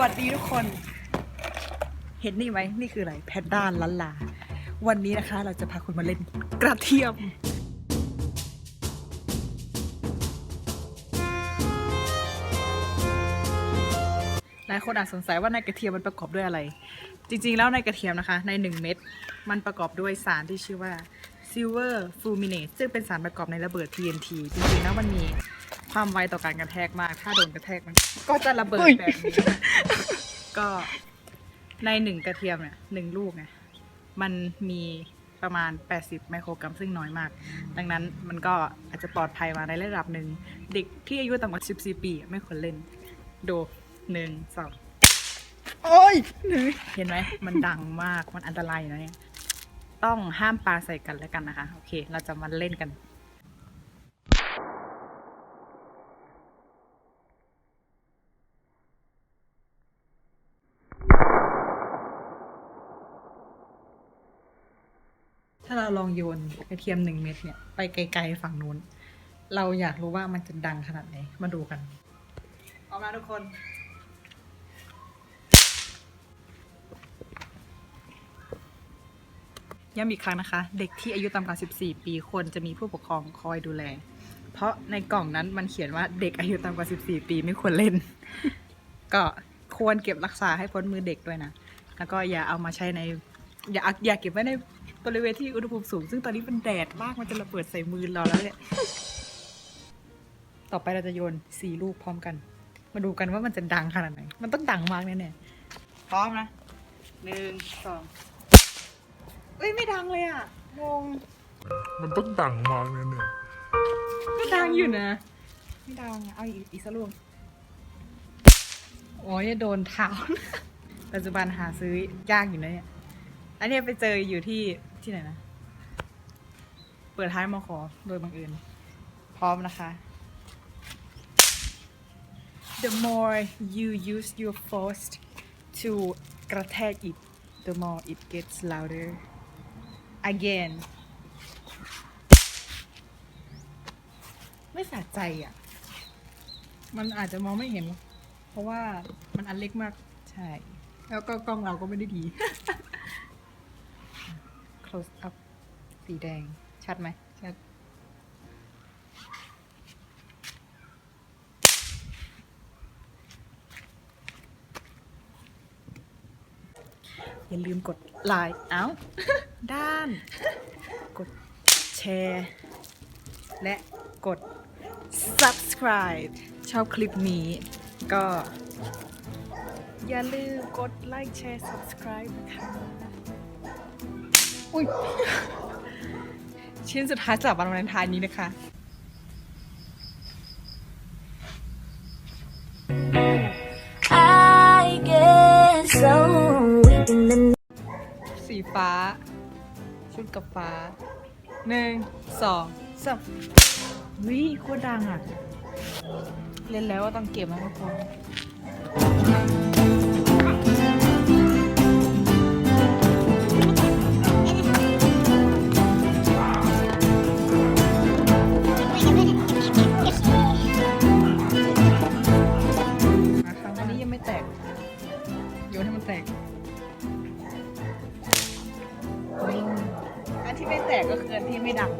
วัสดีทุกคน เห็นนี่ไหมนี่คืออะไรแพนด้าลันลา วันนี้นะคะเราจะพาคุณมาเล่นกระเทียม หลายคนอาจสงสัยว่าในกระเทียมมันประกอบด้วยอะไร จริงๆแล้วในกระเทียมนะคะ ใน 1 เม็ดมันประกอบด้วยสารที่ชื่อว่า silver fulminate ซึ่งเป็นสารประกอบในระเบิด TNT จริงๆแล้วมันมี ความไวต่อการกระแทกมาก ถ้าโดนกระแทกมัน ก็จะระเบิดแบบนี้ก็ในหนึ่งกระเทียมเนี่ยหนึ่งลูกเนี่ยมันมีประมาณ 80 ไมโครกรัมซึ่งน้อยมาก ดังนั้นมันก็อาจจะปลอดภัยมาในระดับหนึ่ง เด็กที่อายุต่ำกว่า 14 ปีไม่ควรเล่น ดูหนึ่งสองโอ้ยหนึ่งเห็นไหมมันดังมาก มันอันตรายนะเนี่ย ต้องห้ามปาใส่กันแล้วกันนะคะ โอเค เราจะมาเล่นกัน ถ้าเราลองโยนกระเทียมหนึ่งเม็ดเนี่ยไปไกลๆฝั่งนู้น เราอยากรู้ว่ามันจะดังขนาดไหน มาดูกันพร้อมนะทุกคนย้ำอีกครั้งนะคะ เด็กที่อายุต่ำกว่า 14 ปีควรจะมีผู้ปกครองคอยดูแล เพราะในกล่องนั้นมันเขียนว่าเด็กอายุต่ำกว่า 14 ปีไม่ควรเล่น ก็ควรเก็บรักษาให้พ้นมือเด็กด้วยนะ แล้วก็อย่าเอามาใช้ใน อย่าอย่าเก็บไว้ใน บริเวณที่อุณหภูมิสูง ซึ่งตอนนี้มันแดดมากมันจะระเบิดใส่มือเราแล้วเนี่ยต่อไปเราจะโยนสี่ลูกพร้อมกัน มาดูกันว่ามันจะดังขนาดไหน มันต้องดังมากแน่ๆพร้อมนะหนึ่งสองเอ้ยไม่ดังเลยอะงงมันต้องดังมากแน่ก็ดังอยู่นะ ไม่ดังอะเอาอีกอีกสักลูกโอ้ยโดนเท้าปัจจุบันหาซื้อยากอยู่นะเนี่ย อันเนี้ยไปเจออยู่ที่ ที่ไหนนะ เปิดท้ายมอขอโดยบังเอิญพร้อมนะคะ The more you use your force to กระแทก it the more it gets louder again ไม่สะใจอะ มันอาจจะมองไม่เห็น เพราะว่ามันอันเล็กมาก ใช่ แล้วก็กล้องเราก็ไม่ได้ดี close up สีแดง ชัดไหมชัด อย่าลืมกดไลค์เอ้า ด้าน กดแชร์ และกด subscribe ชอบคลิปนี้ก็ อย่าลืมกดไลค์แชร์ subscribe นะคะ อุ้ยชิ้นสุดท้ายสำหรับวันวาเลนไทน์นี้นะคะ I get so weak in the สีฟ้า ชุดกับฟ้าหนึ่งสองสามวิโคตรดังอะ เล่นแล้วว่าต้องเก็บนะทุกคน ไม่แตกก็คืออนที่ไม่ดัง